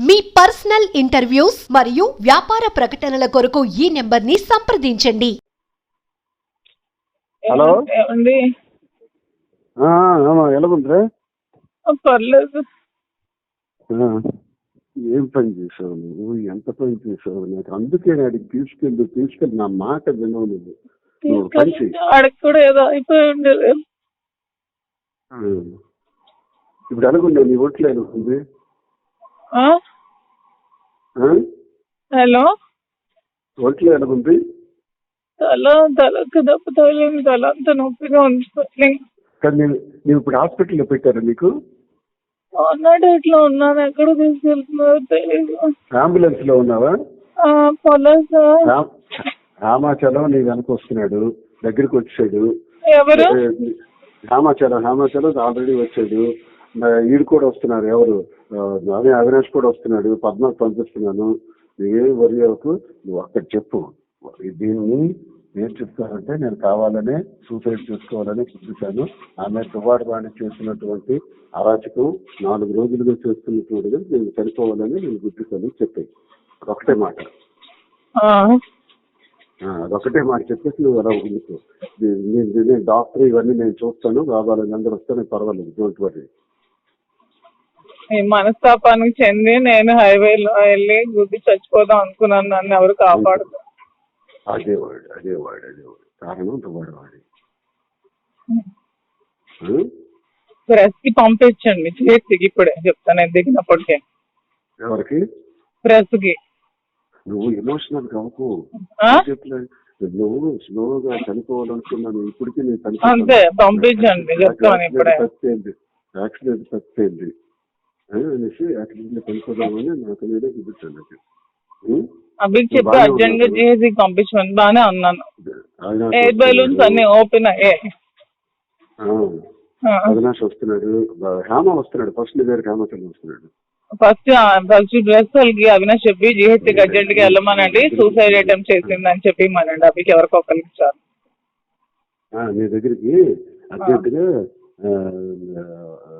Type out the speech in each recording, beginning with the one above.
మీ personal interviews మరియు వ్యాపార ప్రకటనల కొరకు ఈ నెంబర్ని సంప్రదించండి. హలో? ఏమండి? ఆ, ఆమా ఎలాగుందిరా? పర్లేదు. ఆ, ఏం పని చేసావు నువ్వు? ఎంత పని చేసావు నాకు? అందుకే నాడికి తీసుకెళ్ళి తీసుకెళ్ళి. నా మాట వినవు నువ్వు. ఆడికి కూడా ఏదో అయిపోయి ఉండేది. ఆ, ఇప్పుడు ఎలాగుండే నీ ఒంట్లో ఎలాగుంది? ఆ? హలో? ఒంట్లో ఎలాగుంది తల తలకు దెబ్బ తగిలింది. తల అంత నొప్పిగా ఉంది. స్వెల్లింగ్. కానీ నేను ఇప్పుడు హాస్పిటల్లో పెట్టారా నీకు మొన్నటి ఇట్లా ఉన్నాను. ఎక్కడ తీసుకెళ్తున్నారో తెలియదు అంబులెన్స్లో ఉన్నావా పొలం సార్. రామ్- రామాచలం నీ వెనక వస్తున్నాడు. దగ్గరికి వచ్చాడు. ఎవరు? రామాచలం రామాచలం ఆల్రెడీ వచ్చాడు. ఆ, ఈడు కూడా వస్తున్నారు. ఎవరు? అదే అవినాష్ కూడా వస్తున్నాడు పద్మకు పంపిస్తున్నాను. నువ్వేం వరి అవ్వకు నువ్వు అక్కడ చెప్పు. దీన్ని ఏం చెప్తానంటే నేను కావాలనే సూసైడ్ చేసుకోవాలని చూపించాను ఆమె తువాడు వాణి చేసినటువంటి అరాచకం నాలుగు రోజులుగా చేస్తున్నటువంటి నేను చనిపోవాలని నేను గుర్తిస్తాను చెప్పాను ఒకటే మాట. అదొకటే మాట చెప్పేసి నువ్వు అలా ఉండిపో. నేను- డాక్టర్ ఇవన్నీ నేను చూస్తాను కావాలని అందరూ వస్తే పర్వాలేదు డోంట్ వరీ ఈ మనస్తాపానికి చెంది నేను హైవేలో వెళ్ళి గుద్ది చచ్చిపోదాం అనుకున్నాను. నన్ను ఎవరు కాపాడు అదే వాడు అదే వాడు అదే వాడు. కారణం వాడు వాడి. ప్రెస్కి పంపించండి. చేసి ఇప్పుడే చెప్తాను దిగినప్పటికే. ఎవరికి? ప్రెస్కి నువ్వు ఎమోషనల్? చెప్పలేదు నువ్వు స్లోగా చనిపోవాలనుకున్నాను ఇప్పటికీ నేను అంతే, పంపించండి, చెప్తాను ఇప్పుడే. యాక్సిడెంట్ ఆ, అనేసి యాక్సిడెంట్లో చనిపోదామని నాకు. నేనే చూపించాను నాకు చెప్పి అర్జెంట్గా. చేసి పంపించమని అన్నాను. ఎయిర్ బెలూన్స్ అన్ని ఓపెన్ అయ్యాయి. అవినాష్ వస్తున్నాడు. బ- హేమ వస్తున్నాడు. ఫస్ట్ నీ దగ్గర హేమచంద్ర వస్తున్నాడు. ఫస్ట్ ఫస్ట్ డ్రెస్ వాళ్ళకి అవినాష్ చెప్పి జిహెచ్కి అర్జెంట్గా వెళ్ళమనండి. సూసైడ్ అటెంప్ట్ చేసిందని చెప్పి మనండి అభికి ఎవరికో ఒకరికి ఇచ్చారు. ఆ, నీ దగ్గరికి అర్జెంటుగా ఆ, ఆ,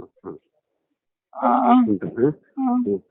Hı hı. Hı hı. Hı hı. Hı hı.